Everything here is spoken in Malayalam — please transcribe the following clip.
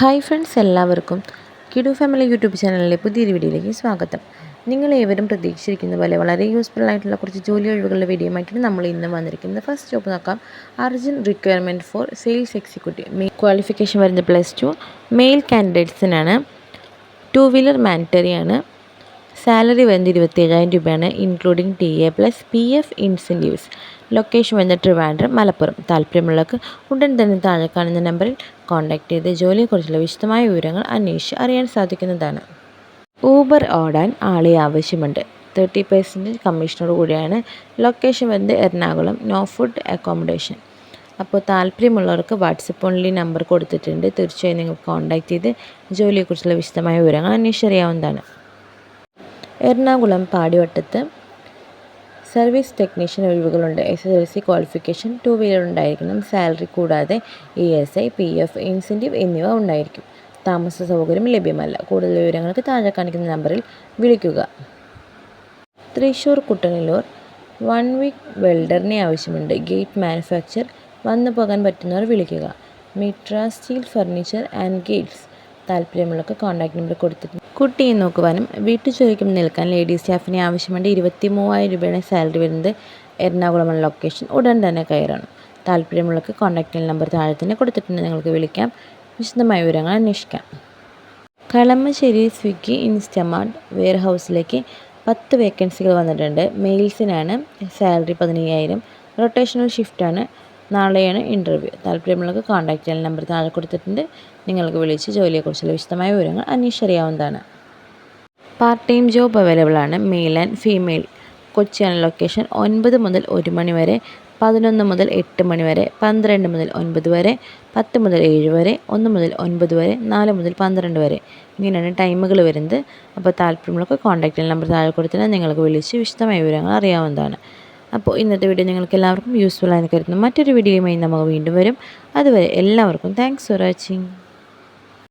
ഹായ് ഫ്രണ്ട്സ് എല്ലാവർക്കും കിഡു ഫാമിലി യൂട്യൂബ് ചാനലിലെ പുതിയൊരു വീഡിയോയിലേക്ക് സ്വാഗതം. നിങ്ങൾ ഏവരും പ്രതീക്ഷിച്ചിരിക്കുന്ന പോലെ വളരെ യൂസ്ഫുൾ ആയിട്ടുള്ള കുറച്ച് ജോലി ഒഴിവുകളുടെ വീഡിയോ ആയിട്ടാണ് നമ്മൾ ഇന്ന് വന്നിരിക്കുന്നത്. ഫസ്റ്റ് ജോബ് നോക്കാം. Urgent requirement for sales executive male qualification വരുന്നത് പ്ലസ് ടു മെയിൽ കാൻഡിഡേറ്റ്സിനാണ് ടു വീലർ മാൻഡറ്ററിയാണ് സാലറി വരുന്നത് ഇരുപത്തേഴായിരം രൂപയാണ് including T A plus P F incentives location വരുന്നത് ട്രിവാൻഡ്രം മലപ്പുറം. താല്പര്യമുള്ളവർക്ക് ഉടൻ തന്നെ താഴെ കാണുന്ന നമ്പറിൽ കോൺടാക്റ്റ് ചെയ്ത് ജോലിയെക്കുറിച്ചുള്ള വിശദമായ വിവരങ്ങൾ അന്വേഷിച്ച് അറിയാൻ സാധിക്കുന്നതാണ്. ഊബർ ഓടാൻ ആളെ ആവശ്യമുണ്ട്. തേർട്ടി പെർസെന്റേജ് കമ്മീഷനോട് കൂടിയാണ് ലൊക്കേഷൻ വരുന്നത് എറണാകുളം നോ ഫുഡ് അക്കോമഡേഷൻ അപ്പോൾ താല്പര്യമുള്ളവർക്ക് വാട്സപ്പ് ഓൺലി നമ്പർ കൊടുത്തിട്ടുണ്ട്. തീർച്ചയായും നിങ്ങൾ കോൺടാക്റ്റ് ചെയ്ത് ജോലിയെക്കുറിച്ചുള്ള വിശദമായ വിവരങ്ങൾ അന്വേഷിച്ചറിയാവുന്നതാണ്. എറണാകുളം പാടിവട്ടത്ത് service technician ഒഴിവുകളുണ്ട്. S S L C qualification two wheeler ഉണ്ടായിരിക്കണം. സാലറി കൂടാതെ E S I P F incentive എന്നിവ ഉണ്ടായിരിക്കും. താമസ സൗകര്യം ലഭ്യമല്ല. കൂടുതൽ വിവരങ്ങൾക്ക് താഴെ കാണിക്കുന്ന നമ്പറിൽ വിളിക്കുക. തൃശ്ശൂർ കുട്ടനല്ലൂർ വൺ വീക്ക് വെൽഡറിനെ ആവശ്യമുണ്ട്. ഗേറ്റ് മാനുഫാക്ചർ വന്നു പോകാൻ പറ്റുന്നവർ വിളിക്കുക. Mitra steel furniture and gates താല്പര്യമുള്ളവർക്ക് കോൺടാക്റ്റ് നമ്പർ കൊടുത്തിട്ടുണ്ട്. കുട്ടിയെ നോക്കുവാനും വീട്ടു ജോലിക്കും നിൽക്കാൻ ലേഡി സ്റ്റാഫിനെ ആവശ്യമുണ്ട് ഇരുപത്തി മൂവായിരം രൂപയാണ് സാലറി വരുന്നത്. എറണാകുളമാണ് ലൊക്കേഷൻ ഉടൻ തന്നെ കയറണം. താല്പര്യമുള്ളവർക്ക് കോൺടാക്ട് നമ്പർ താഴെ തന്നെ കൊടുത്തിട്ടുണ്ട്. നിങ്ങൾക്ക് വിളിക്കാം. വിശദമായ വിവരങ്ങൾ അന്വേഷിക്കാം. കളമശ്ശേരി സ്വിഗ്ഗി ഇൻസ്റ്റമാർട്ട് വെയർ ഹൗസിലേക്ക് പത്ത് വേക്കൻസികൾ വന്നിട്ടുണ്ട്. മെയിൽസിനാണ് സാലറി പതിനയ്യായിരം. റൊട്ടേഷണൽ ഷിഫ്റ്റാണ് നാളെയാണ് ഇന്റർവ്യൂ താല്പര്യമുള്ളവർക്ക് കോൺടാക്ട് ചെയ്യാൻ നമ്പർ താഴെ കൊടുത്തിട്ടുണ്ട്. നിങ്ങൾക്ക് വിളിച്ച് ജോലിയെക്കുറിച്ചുള്ള വിശദമായ വിവരങ്ങൾ അന്വേഷിച്ചറിയാവുന്നതാണ്. പാർട്ട് ടൈം ജോബ് അവൈലബിൾ ആണ്. മെയിൽ ആൻഡ് ഫീമെയിൽ കൊച്ചിയാണ് ലൊക്കേഷൻ ഒൻപത് മുതൽ ഒരു മണി വരെ പതിനൊന്ന് മുതൽ എട്ട് മണി വരെ പന്ത്രണ്ട് മുതൽ ഒൻപത് വരെ പത്ത് മുതൽ ഏഴ് വരെ ഒന്ന് മുതൽ ഒൻപത് വരെ നാല് മുതൽ പന്ത്രണ്ട് വരെ. ഇങ്ങനെയാണ് ടൈമുകൾ വരുന്നത്. അപ്പോൾ താല്പര്യമുള്ളവർക്ക് കോൺടാക്റ്റ് നമ്പർ താഴെ കൊടുത്തിട്ട് നിങ്ങൾക്ക് വിളിച്ച് വിശദമായ വിവരങ്ങൾ അറിയാവുന്നതാണ്. അപ്പോൾ ഇന്നത്തെ വീഡിയോ നിങ്ങൾക്ക് എല്ലാവർക്കും യൂസ്ഫുൾ ആയെന്ന് കരുതുന്നു. മറ്റൊരു വീഡിയോയുമായി നമുക്ക് വീണ്ടും വരും. അതുവരെ എല്ലാവർക്കും താങ്ക്സ് ഫോർ വാച്ചിങ്